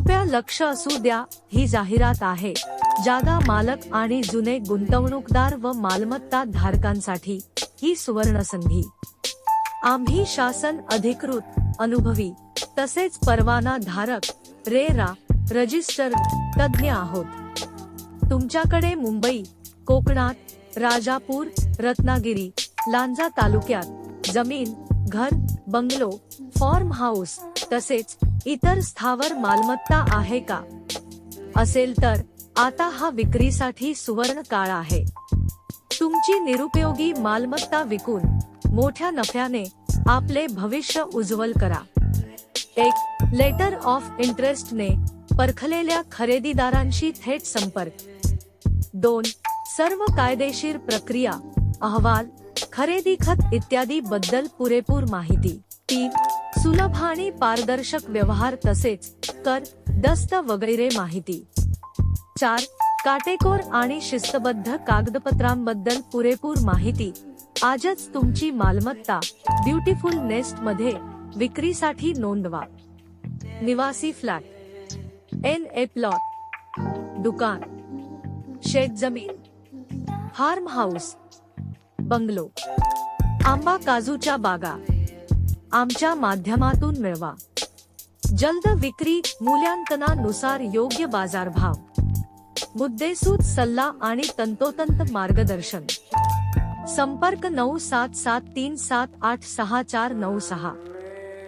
कृपया लक्ष असू द्या ही जाहिरात आहे. जागा मालक आणि जुने गुंतवणूकदार व मालमत्ता धारकांसाठी ही सुवर्ण संधी आम्ही शासन अधिकृत अनुभवी तसेच परवाना धारक रेरा रजिस्टर तज्ज्ञ आहोत. तुमच्याकडे मुंबई कोकणात राजापूर रत्नागिरी लांजा तालुक्यात जमीन घर बंगलो फॉर्म हाऊस तसेच इतर स्थावर मालमत्ता आहे का? असेल तर आता हा विक्रीसाठी सुवर्ण काळ आहे. तुमची निरुपयोगी मालमत्ता विकून मोठ्या नफ्याने आपले भविष्य उज्ज्वल करा. एक लेटर ऑफ इंटरेस्टने परखलेल्या खरेदीदारांशी थेट संपर्क. दोन सर्व कायदेशीर प्रक्रिया अहवाल खरेदी खत इत्यादी बद्दल पुरेपूर माहिती. तीन सुलभ आणि पारदर्शक व्यवहार तसेच कर दस्त वगैरे माहिती. चार काटेकोर आणि शिस्तबद्ध कागदपत्रांबद्दल पुरेपूर माहिती. आजच तुमची मालमत्ता ब्युटिफुल नेस्टमध्ये विक्रीसाठी नोंदवा. निवासी फ्लॅट. N A plot. दुकान. शेत जमीन फार्म हाऊस. बंगलो. आंबा काजूच्या बागा. आमच्या माध्यमातून मिळवा. जलद विक्री मूल्यांकनानुसार योग्य बाजारभाव. मुद्देसूद सल्ला आणि तंतोतंत मार्गदर्शन. संपर्क नऊ सात सात तीन सात आठ सहा चार नऊ सहा.